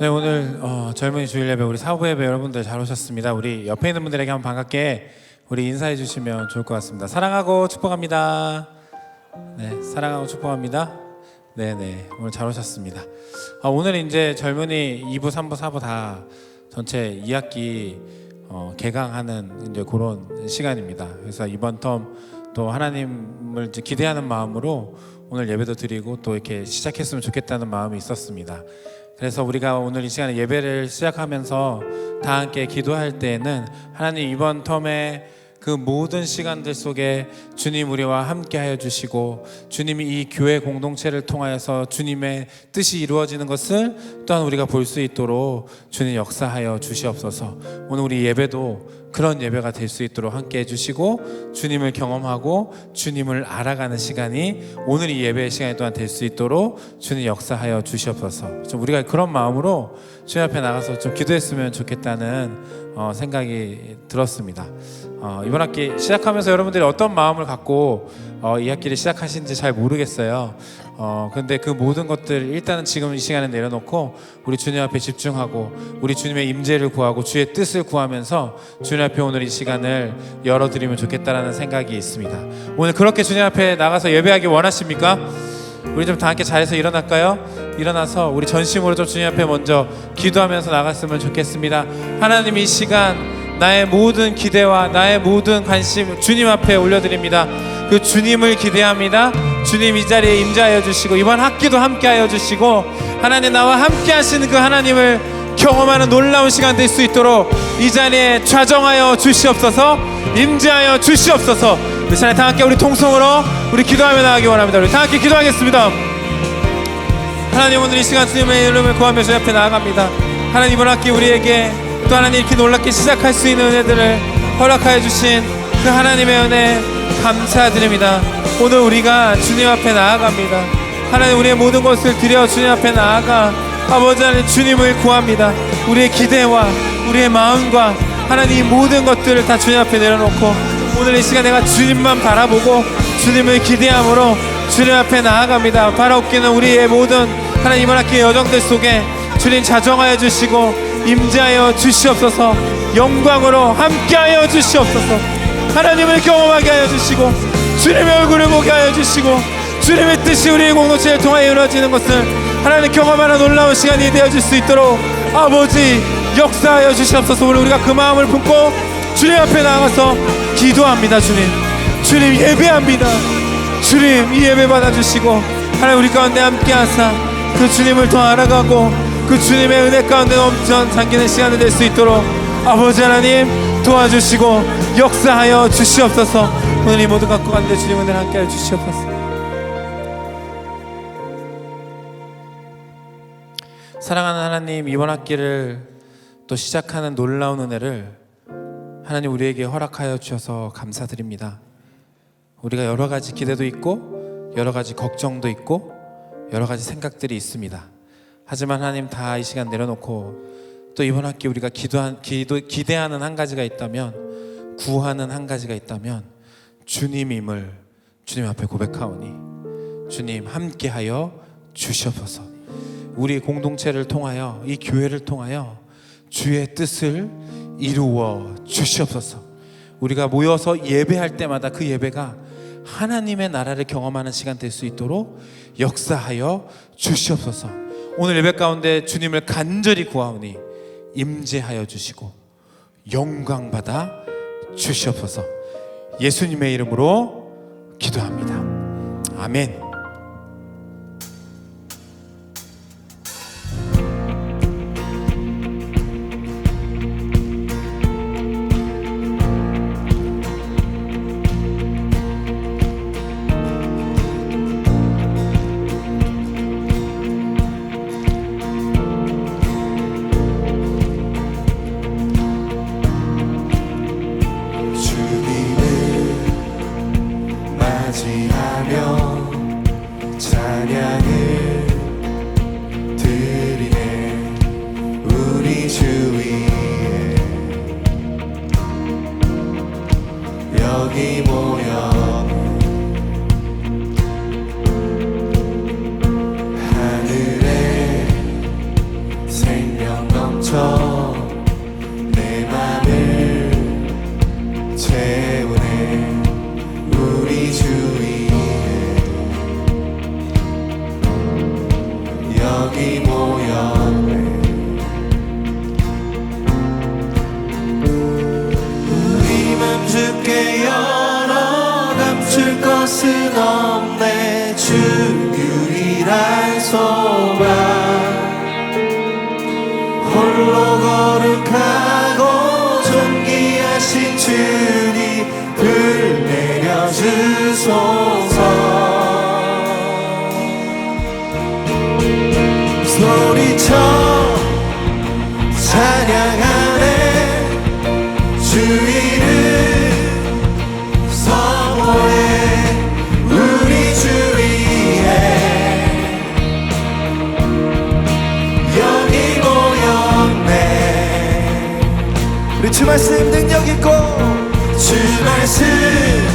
네 오늘 어, 젊은이 주일 예배 우리 사부 예배 여러분들 잘 오셨습니다. 우리 옆에 있는 분들에게 한번 반갑게 우리 인사해 주시면 좋을 것 같습니다. 사랑하고 축복합니다. 네 사랑하고 축복합니다. 네네 오늘 잘 오셨습니다. 아, 오늘 이제 젊은이 2부, 3부, 4부 다 전체 2학기 어, 개강하는 이제 그런 시간입니다. 그래서 이번 텀 또 하나님을 기대하는 마음으로 오늘 예배도 드리고 또 이렇게 시작했으면 좋겠다는 마음이 있었습니다. 그래서 우리가 오늘 이 시간에 예배를 시작하면서 다 함께 기도할 때에는 하나님 이번 텀에 그 모든 시간들 속에 주님 우리와 함께 하여 주시고 주님이 이 교회 공동체를 통하여서 주님의 뜻이 이루어지는 것을 또한 우리가 볼 수 있도록 주님 역사하여 주시옵소서. 오늘 우리 예배도 그런 예배가 될 수 있도록 함께 해주시고 주님을 경험하고 주님을 알아가는 시간이 오늘 이 예배의 시간이 또한 될 수 있도록 주님 역사하여 주시옵소서. 좀 우리가 그런 마음으로 주님 앞에 나가서 좀 기도했으면 좋겠다는 어, 생각이 들었습니다. 어, 이번 학기 시작하면서 여러분들이 어떤 마음을 갖고 어, 이 학기를 시작하신지 잘 모르겠어요. 어, 근데 그 모든 것들 일단은 지금 이 시간에 내려놓고 우리 주님 앞에 집중하고 우리 주님의 임재를 구하고 주의 뜻을 구하면서 주님 앞에 오늘 이 시간을 열어드리면 좋겠다라는 생각이 있습니다. 오늘 그렇게 주님 앞에 나가서 예배하기 원하십니까? 우리 좀 다 함께 자리에서 일어날까요? 일어나서 우리 전심으로 좀 주님 앞에 먼저 기도하면서 나갔으면 좋겠습니다. 하나님 이 시간 나의 모든 기대와 나의 모든 관심 주님 앞에 올려드립니다. 그 주님을 기대합니다. 주님 이 자리에 임재하여 주시고 이번 학기도 함께하여 주시고 하나님 나와 함께 하시는 그 하나님을 경험하는 놀라운 시간 될 수 있도록 이 자리에 좌정하여 주시옵소서 임재하여 주시옵소서. 우리 시간에 다 함께 우리 통성으로 우리 기도하며 나가기 원합니다. 우리 다 함께 기도하겠습니다. 하나님 오늘 이 시간 주님의 이름을 구하며 주 앞에 나아갑니다. 하나님 이번 학기 우리에게 또 하나님 이렇게 놀랍게 시작할 수 있는 은혜들을 허락하여 주신 그 하나님의 은혜 감사드립니다. 오늘 우리가 주님 앞에 나아갑니다. 하나님 우리의 모든 것을 드려 주님 앞에 나아가 아버지 하나님 주님을 구합니다. 우리의 기대와 우리의 마음과 하나님 이 모든 것들을 다 주님 앞에 내려놓고 오늘 이 시간 내가 주님만 바라보고 주님을 기대함으로 주님 앞에 나아갑니다. 바라옵기는 우리의 모든 하나님 이번 학기의 여정들 속에 주님 자정하여 주시고 임재하여 주시옵소서. 영광으로 함께하여 주시옵소서 하나님을 경험하게 하여 주시고 주님의 얼굴을 보게 하여 주시고 주님의 뜻이 우리의 공동체를 통하여 이루어지는 것을 하나님 경험하는 놀라운 시간이 되어질 수 있도록 아버지 역사하여 주시옵소서. 오늘 우리가 그 마음을 품고 주님 앞에 나가서 기도합니다 주님. 주님 예배합니다. 주님 이 예배 받아주시고 하나님 우리 가운데 함께 하사 그 주님을 더 알아가고 그 주님의 은혜 가운데 넘쳐 잠기는 시간이 될 수 있도록 아버지 하나님 도와주시고 역사하여 주시옵소서 오늘 이 모든 갖고 간데 주님 은혜를 함께 하여 주시옵소서 사랑하는 하나님 이번 학기를 또 시작하는 놀라운 은혜를 하나님 우리에게 허락하여 주셔서 감사드립니다. 우리가 여러 가지 기대도 있고 여러 가지 걱정도 있고 여러 가지 생각들이 있습니다. 하지만 하나님 다 이 시간 내려놓고 또 이번 학기 우리가 기도한 기도 기대하는 한 가지가 있다면 구하는 한 가지가 있다면 주님임을 주님 앞에 고백하오니 주님 함께하여 주시옵소서. 우리 공동체를 통하여 이 교회를 통하여 주의 뜻을 이루어 주시옵소서. 우리가 모여서 예배할 때마다 그 예배가 하나님의 나라를 경험하는 시간 될 수 있도록 역사하여 주시옵소서. 오늘 예배 가운데 주님을 간절히 구하오니 임재하여 주시고 영광 받아 주시옵소서. 예수님의 이름으로 기도합니다. 아멘. soul. 말씀 능력 있고 주 말씀.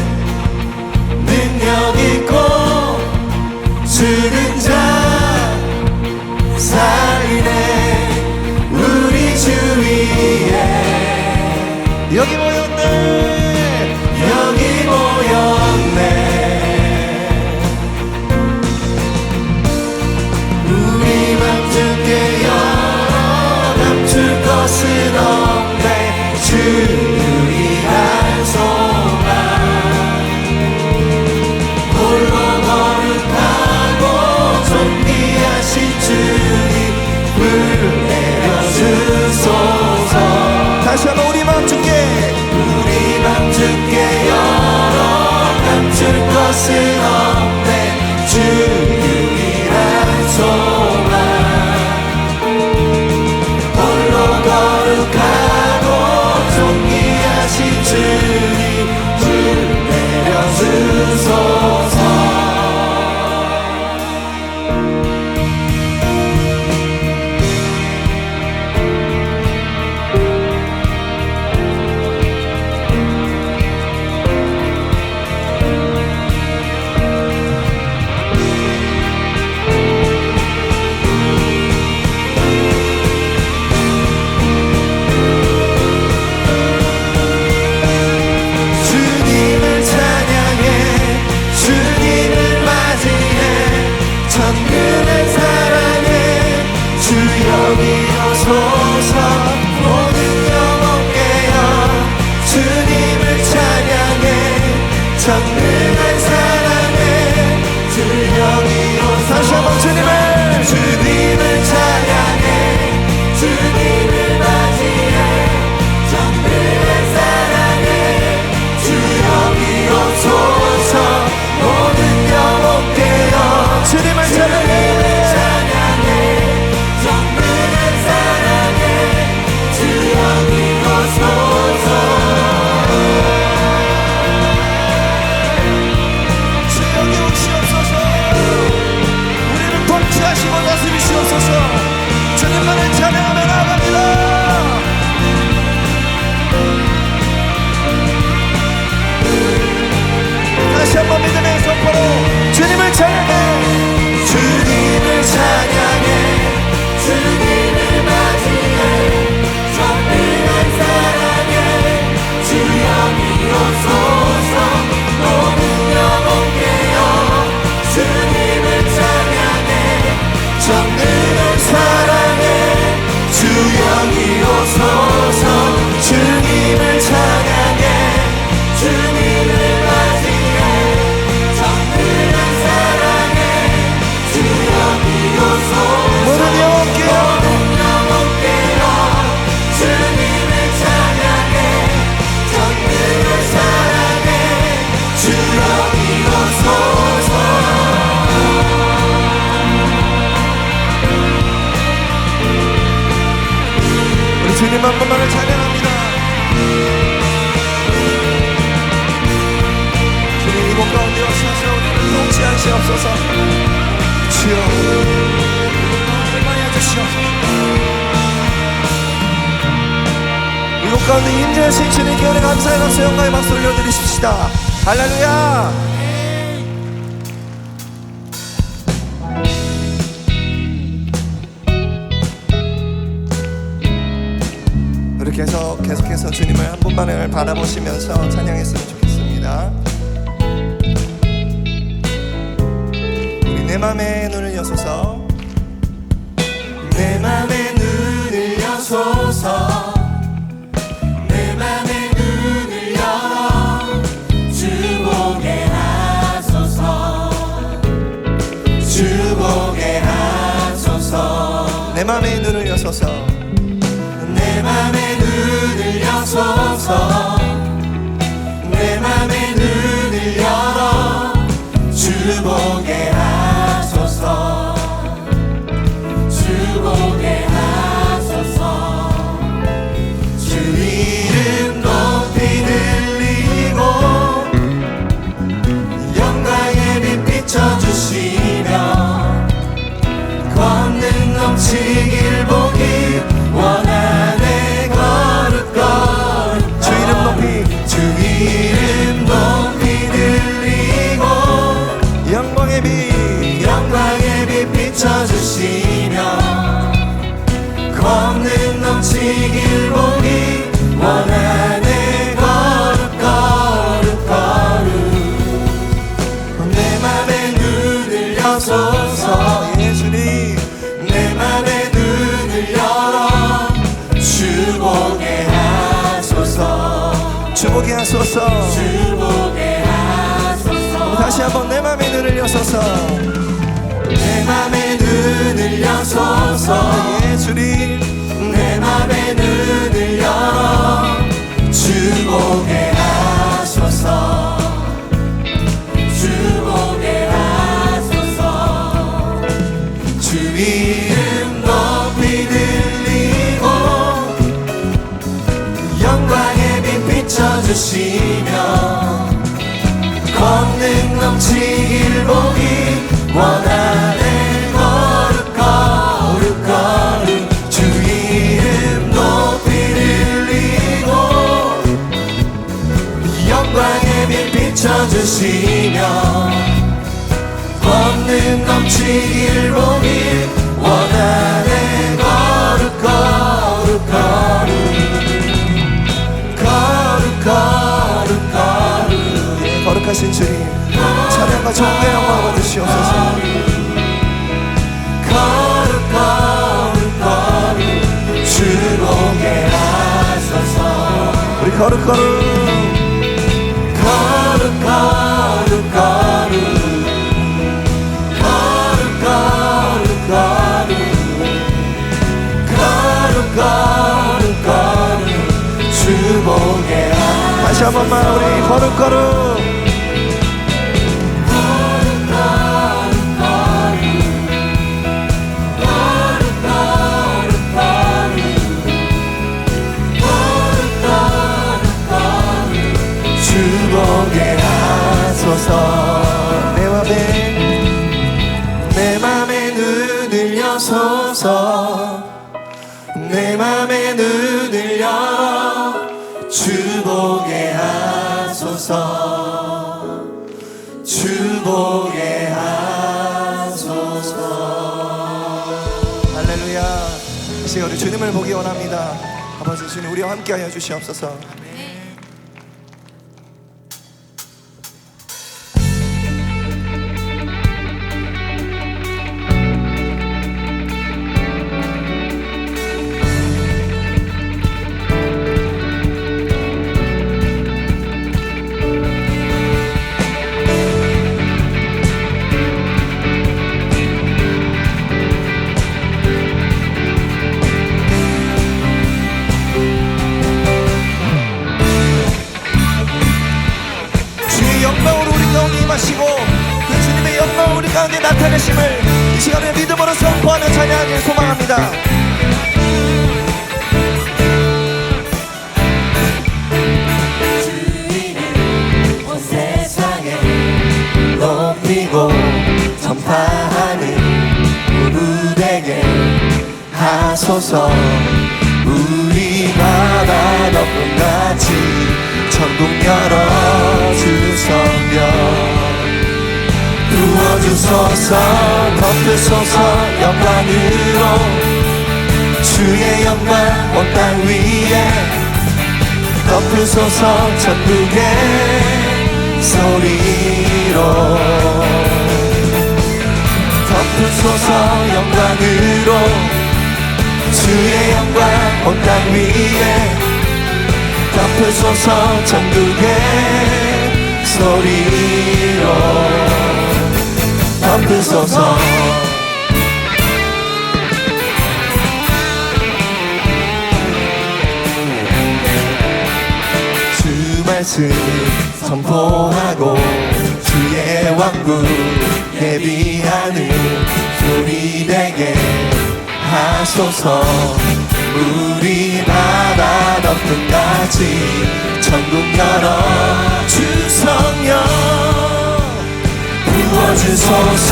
계속 계속해서 주님을 한 분만을 바라보시면서 찬양했으면 좋겠습니다. 우리 내 맘의 눈을 여소서. 내 맘의 눈을 여소서. 내 맘의 눈을 열어 주 보게 하소서. 주 보게 하소서. 내 맘의 눈을 여소서 여소서 내 맘의 눈을 열어 주 보게 하소서 주 보게 하소서 주 이름 높이 들리고 영광의 빛 비춰주시 보기 원하네 내 맘의 눈을 여소서 예수님 내 맘의 눈을 열어 주보게 하소서. 주보게 하소서. 주보게 하소서. 다시 한번 내 맘의 눈을 여소서. 내 맘의 눈을 여소서 밤에 눈을 열어. 넘치길 보기 원하네 거룩 거룩 거룩. 거룩 거룩하신 주님 찬양과 존귀 영광 받으시옵소서. 거룩 거룩. 거룩 거룩 거룩 거룩 주보게 하소서 다시 한 번만 우리 거룩 주보게 하소서 주보게 하소서. 할렐루야. 이 시간 우리 주님을 보기 원합니다. 아버지 주님 우리와 함께하여 주시옵소서 하소서 우리가 다 너뿐 같이 천국 열어 주성령 부어주소서 덮으소서 영광으로. 주의 영광 온 땅 위에 덮으소서 천국의 소리로. 덮으소서 영광으로 주의 영광 온 땅 위에 덮으소서 천국의 소리로 덮으소서 주 말씀 선포하고 주의 왕국 예비하는 소리 되게 하소서. 우리 바다 같이 천국 열어 주 성령 부어주소서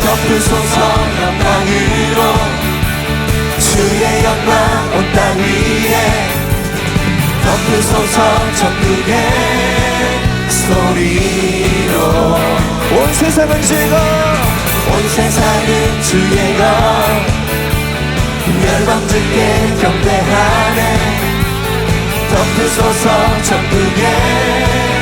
덮으소서 영광으로. 주의 영광 온 땅 위에. 덮으소서 천국의 소리로. 온 세상은 주의가 온 세상은 주의가 멸망들께 경배하네. 덮으소서 천국의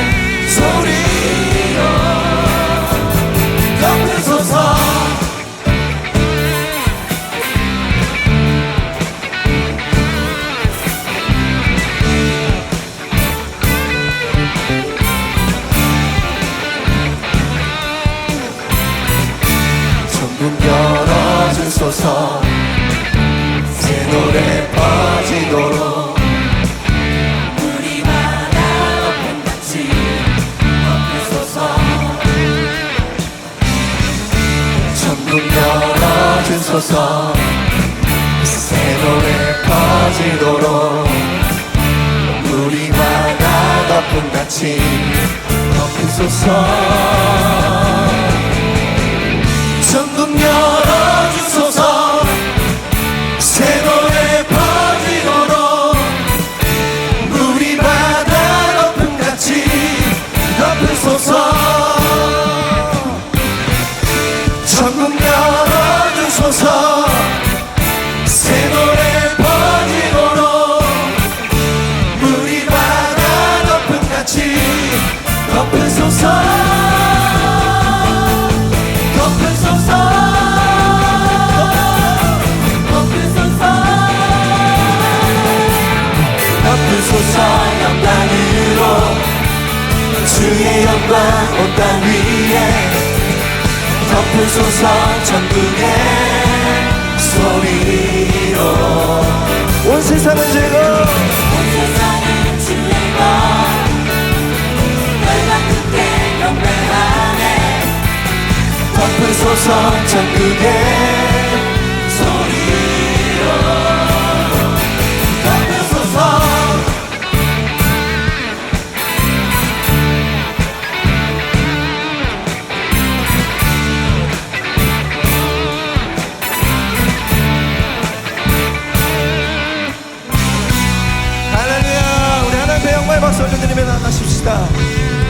하나님의 영광의 박수 올려드리며 나가십시다.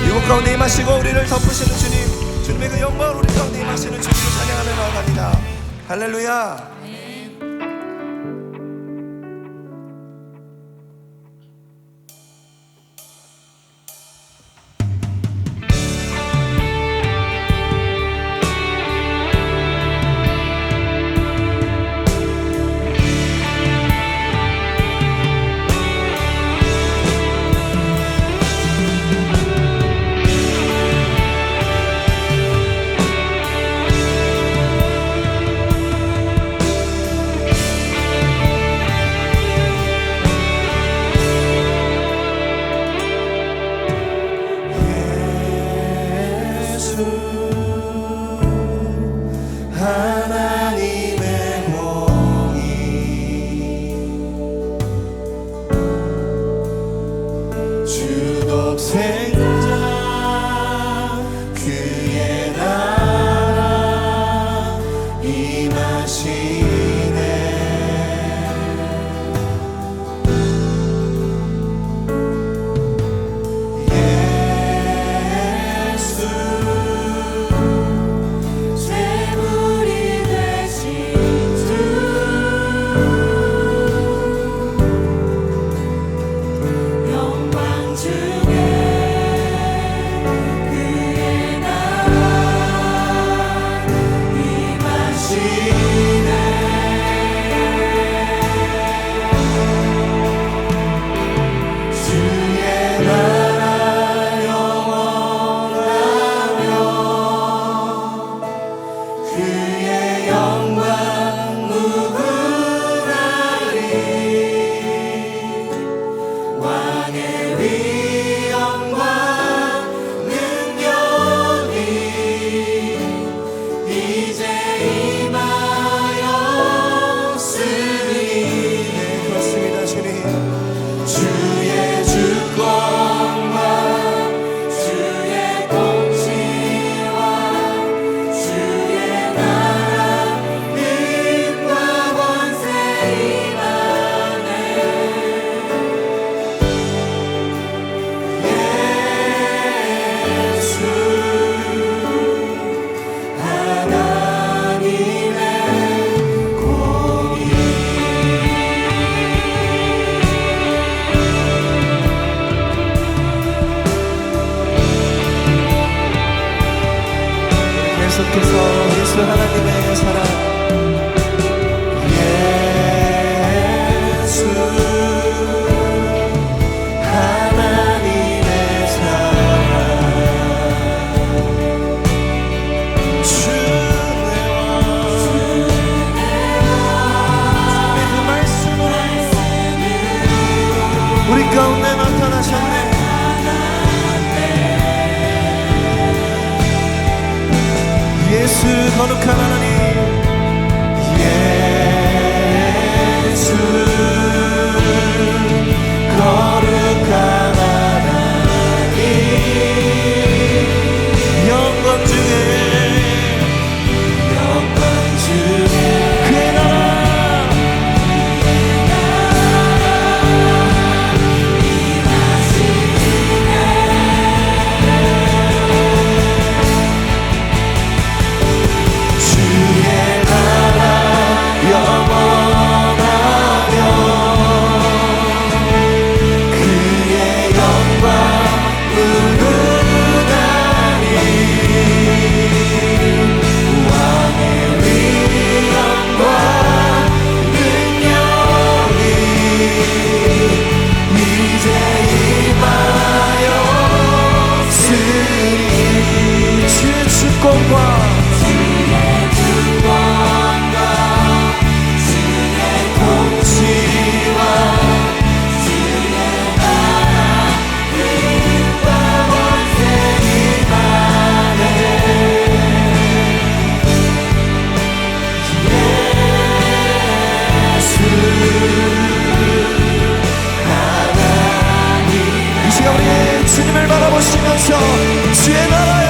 이곳 가운데 임하시고 우리를 덮으시는 주님 주님의 그 영광을 우리 가운데 임하시는 주님 할렐루야. 우리 주님을 바라보시면서 주의 나라에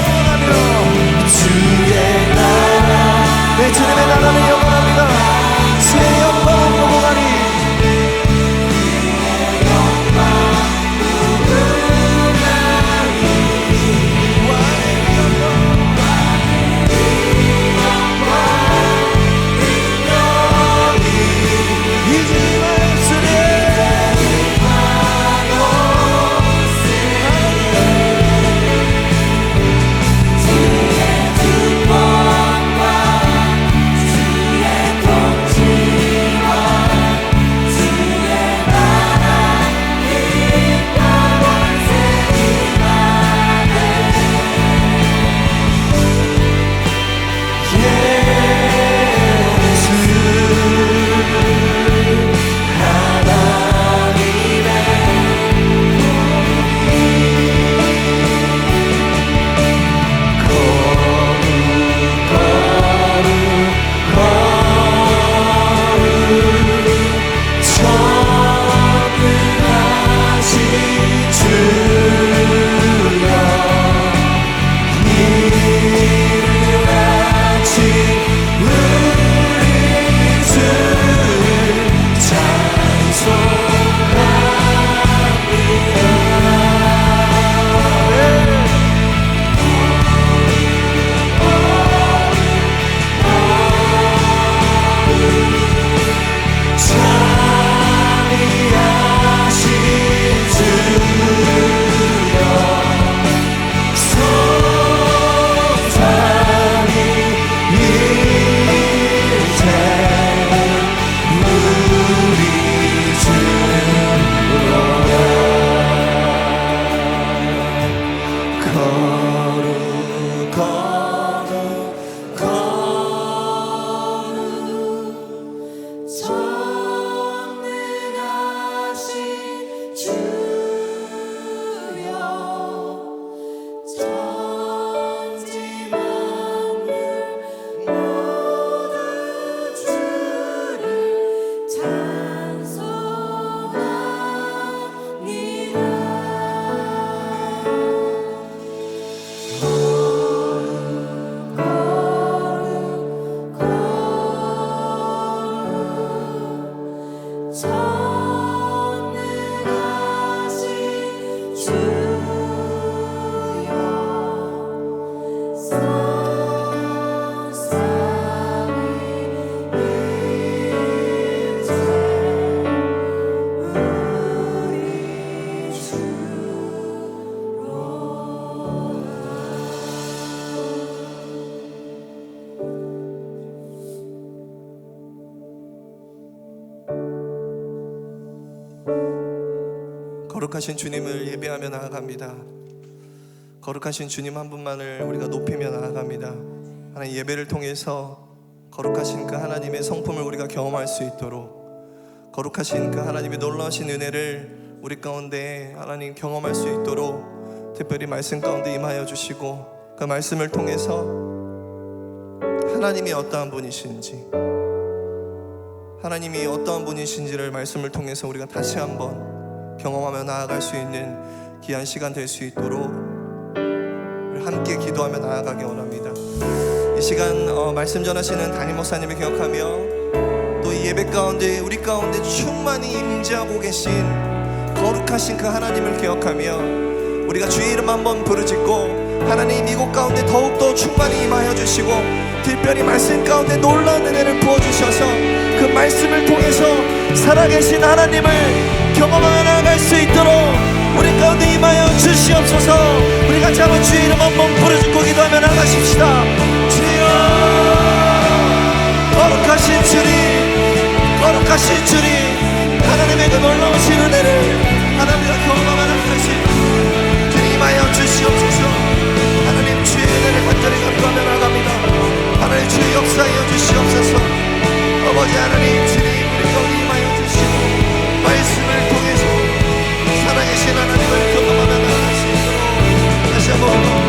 거룩하신 주님을 예배하며 나아갑니다. 거룩하신 주님 한 분만을 우리가 높이며 나아갑니다. 하나님 예배를 통해서 거룩하신 그 하나님의 성품을 우리가 경험할 수 있도록 거룩하신 그 하나님의 놀라우신 은혜를 우리 가운데 하나님 경험할 수 있도록 특별히 말씀 가운데 임하여 주시고 그 말씀을 통해서 하나님이 어떠한 분이신지 하나님이 어떠한 분이신지를 말씀을 통해서 우리가 다시 한번 경험하며 나아갈 수 있는 귀한 시간 될 수 있도록 우리 함께 기도하며 나아가기 원합니다. 이 시간 어, 말씀 전하시는 담임 목사님을 기억하며 또 이 예배 가운데 우리 가운데 충만히 임재하고 계신 거룩하신 그 하나님을 기억하며 우리가 주의 이름 한번 부르짖고 하나님 이곳 가운데 더욱더 충만히 임하여 주시고 특별히 말씀 가운데 놀라운 은혜를 부어주셔서 그 말씀을 통해서 살아계신 하나님을 경험하며 나아갈 수 있도록 우리 가운데 임하여 주시옵소서. 우리 같이 한번 주의 이름 한번 부르짖고 기도하며 나가십시다. 주여 거룩하신 주님 거룩하신 주님 하나님의 그 놀라우신 은혜를 하나님과 경험하며 나갈 수 있도록 임하여 주시옵소서. 하나님 주의 은혜를 간절히 감사하며 나갑니다. 하나님 주의 역사에 주시옵소서. 아버지 하나님 주님 우리 거기 σειρά να δεις το παπαδάκι. Να σε βοηθήσω.